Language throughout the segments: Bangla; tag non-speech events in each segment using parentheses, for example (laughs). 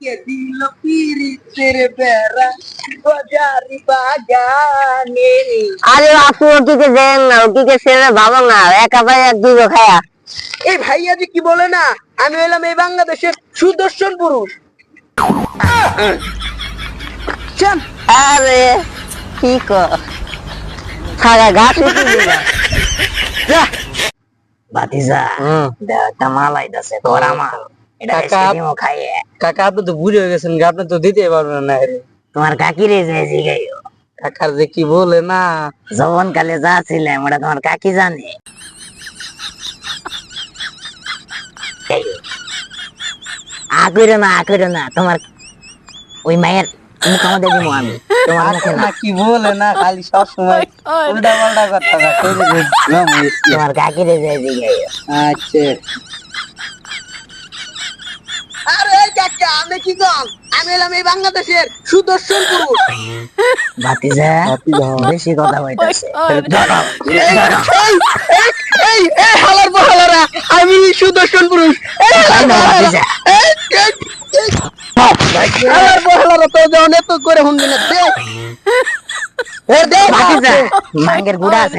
কে দিল পিরিতের বেড়া বাজারি বাগানে আরে আপু ওটিকে দেন না ওটিকে ছেড়ে ভালো না একা ভাই এক দুটো খায়া। এই ভাইয়া যে কি বলে না আমি হলাম এই বাংলাদেশের সুদর্শন পুরুষ। চল। আরে কি কর? উঠে দিল বাতিজা দেহটা মালাই দাসে তোরা এটা কাকা। আপনি তো বুড়ি হয়ে গেছেন আপনি তো দিতে পারবেন না তোমার কাকি রে যে জিগাইও। কাকার যে কি বলে না। যৌবন কালে যা ছিলাম ওটা তোমার কাকি জানে। আ কইরো না আ কইরো না তোমার ওই মায়ের দিব আমি। তোমার মুখে না। না কি বলে না খালি সব সময় উল্টা পাল্টা কথা তোমার কাকি রে যে জিগাইও। আচ্ছা। আমি কি কম? আমি হলাম এই বাংলাদেশের সুদর্শন পুরুষ। বাতিজা বেশি কথা হইতাছে এই এই হালার বহালারা আমি সুদর্শন পুরুষ। হালার বহালারা, তো যখন এত করে হুন দিলে দে এ দে বাতিজা মাঙ্গের গুড়া আছে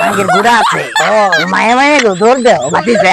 মাঙ্গের গুড়া আছে। (laughs) মায়ে মায়ে দৌড় দেও বাতিজা